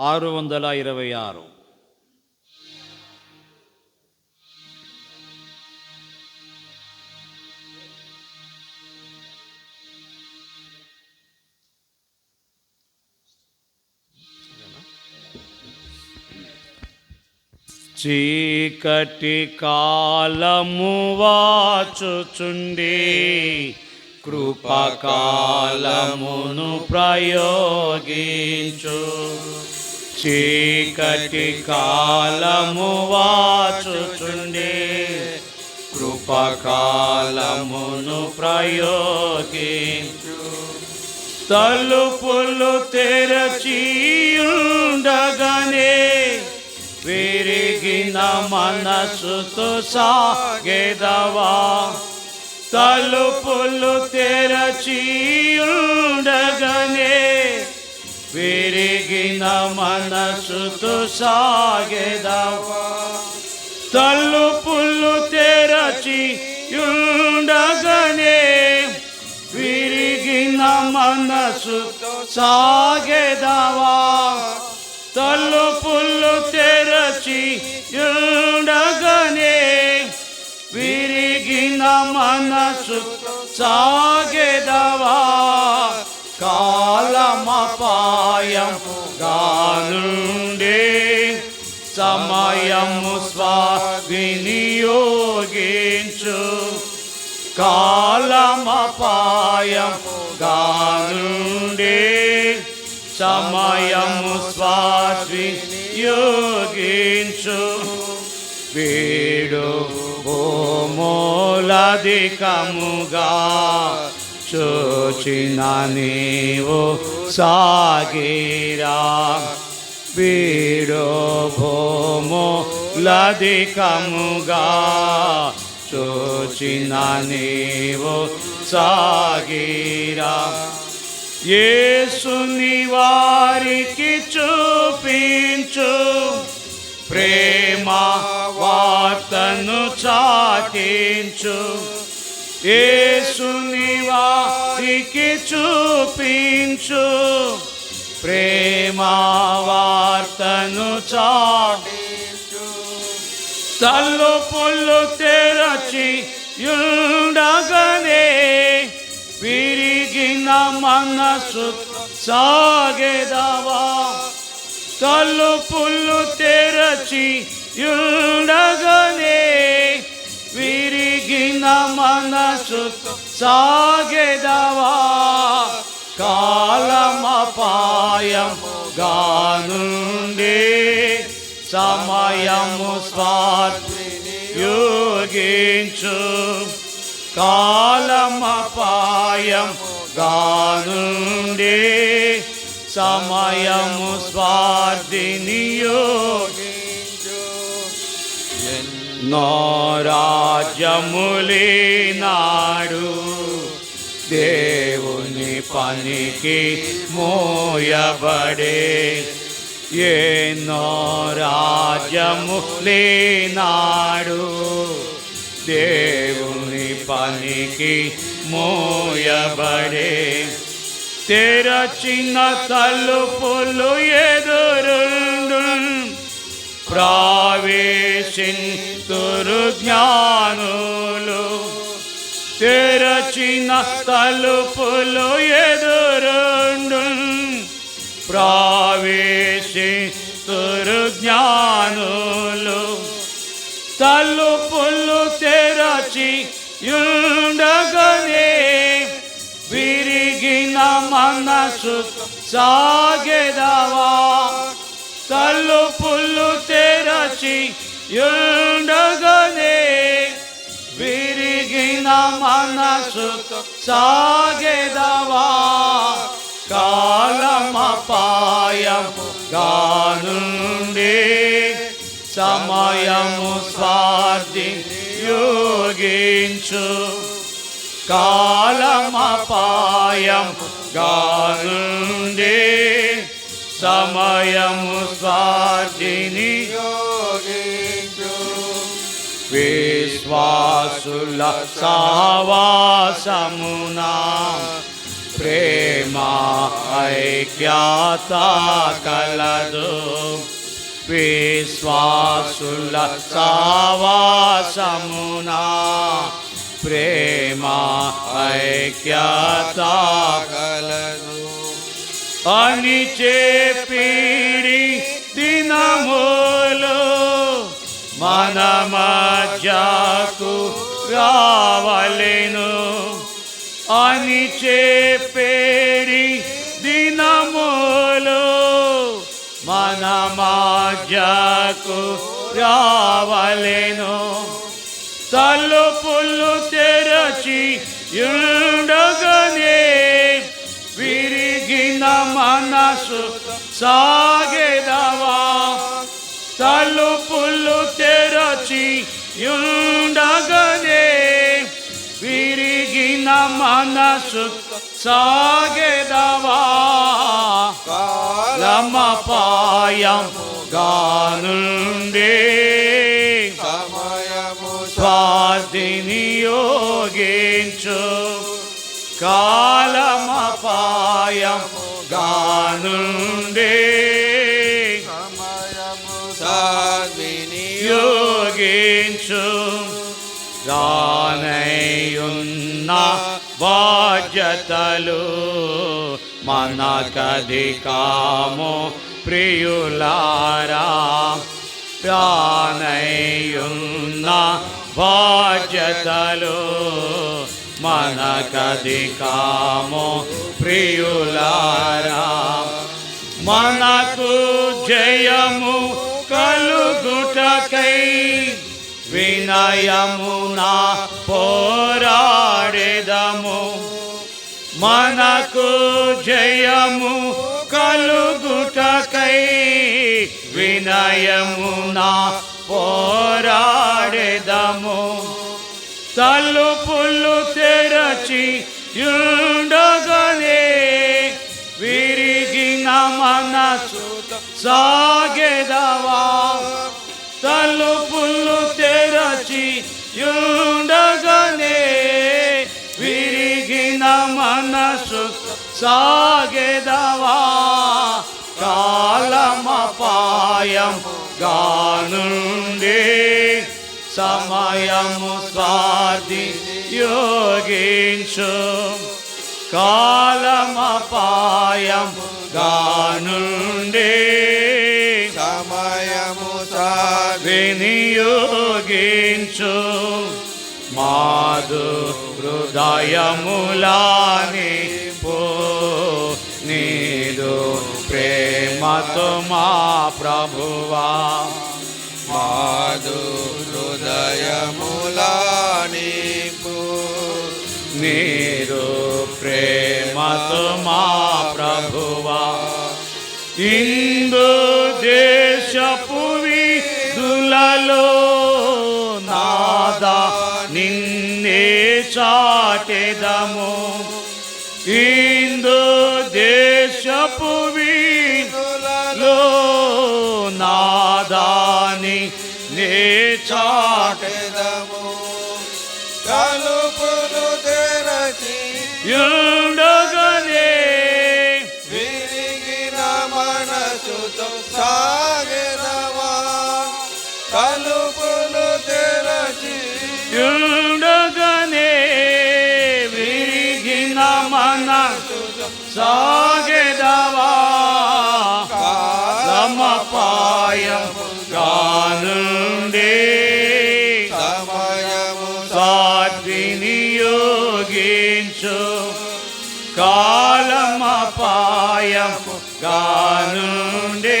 ఆరు వందల ఇరవై ఆరు. చీకటి కాలము వాచుచుండి కృపకాలమును ప్రయోగించు. చీకటి కాలము వాచుచుండే కృపకాలమును ప్రయోగించు తలుపులు తెరచియుండగానే విరిగిన మనసుతో సాగేదవా? తలుపులు తెరచియుండగానే విరిగిన మనసుతో సాగెదవా తలుపులు తెరచి ఉండగానే విరిగిన మనసు సాగెదవా తలుపులు తెరచి ఉండగానే విరిగిన మనసు సాగెదవా కాలమపాయం గాలుండే సమయము స్వా వినియోగించు కాలమపాయం గాలుండే సమయము స్వావినియోగించు వీడు భూమూలధికముగా చూచిన నీవు సాగిరా వీడో భూము లధికముగా చూచిన నీవు సాగిరా యేసుని వారికి చూపించు ప్రేమ వార్తను చాటించు యేసుని వారికి చూపించు ప్రేమా వార్తను చాటించు తలుపులు తెరచి ఉండగనే విరిగిన మనసు తల్లు తలుపులు తెరచి ఉండగనే విరిగిన మనసు సాగెదవా? కాలమపాయం గానుండే సమయము స్వార్థి యోగించు కాలమపాయం గానుండే సమయము స్వార్థిని యోగించు నాడు దేవుని పనికి మోయబడే. ఏ రాజ్యము లేనాడు దేవుని పనికి మోయబడే. తెరచిన తలుపులు ఎదురు ప్రావేశింతురు జ్ఞానులు తెరచిన తలుపులు ఎదురుండు ప్రావేశింతురు జ్ఞానులు తలుపులు తెరచి ఉండగనే విరిగిన మనసు సాగెదవా? తెరచి ఉండగానే విరిగిన మనసు సాగెదవా? కాలమపాయము గానుండే సమయము స్వార్థి యోగించు. కాలమపాయం గానుండే సమయము స్వార్థిని యో విశ్వాసుల సావాసమునా ప్రేమ ఐక్యత కలదు. విశ్వాసుల సావాసమునా ప్రేమ ఐక్యత కలదు. అని చెప్పిరి దినములు మన మధ్యకు రావలెను. అని చెప్పేరి దినములు మన మధ్యకు రావలెను. తలుపులు తెరచి ఉండగనే విరిగిన మనసు సాగెదవా? తలుపులు ఉండగనే విరిగిన మనసు సాగెదవా? లమపాయం గానుండే. సమయము స్వాధిని యోగించు కాలమపాయం గానుండే. రానయ్యున్న బాధ్యతలు మనకధికాము ప్రియులారా రానయ్యున్న బాధ్యతలు మనకధికాము ప్రియులారా. మనకు జయము కలుగుటకై వినయమునా పోరా. జయము మనకు జయము కలుగుటకై వినయమున పోరాడెదము. తలుపులు తెరచి ఉండగనే విరిగిన మనసు సాగెదవా? సాగెదవా? కాలమపాయం గానుండే సమయము స్వార్థి యోగించు. కాలమపాయం గానుండే సమయము వినియోగించు. మాదు హృదయములాని ప్రేమతో మా ప్రభువా మాదు హృదయములా నీరు ప్రేమతో మా ప్రభువా ఇందు దేశపు విధులలో నాదా నిన్నే చాటెదము నాదాని నే చాటె చాటెదము. తలుపులు తెరచి ఉండగనే విరిగిన మనసుతో సాగెదవా. తలుపులు తెరచి ఉండగనే విరిగిన మన సాగెదవా వినియోగించు కాలమపాయము గానుండే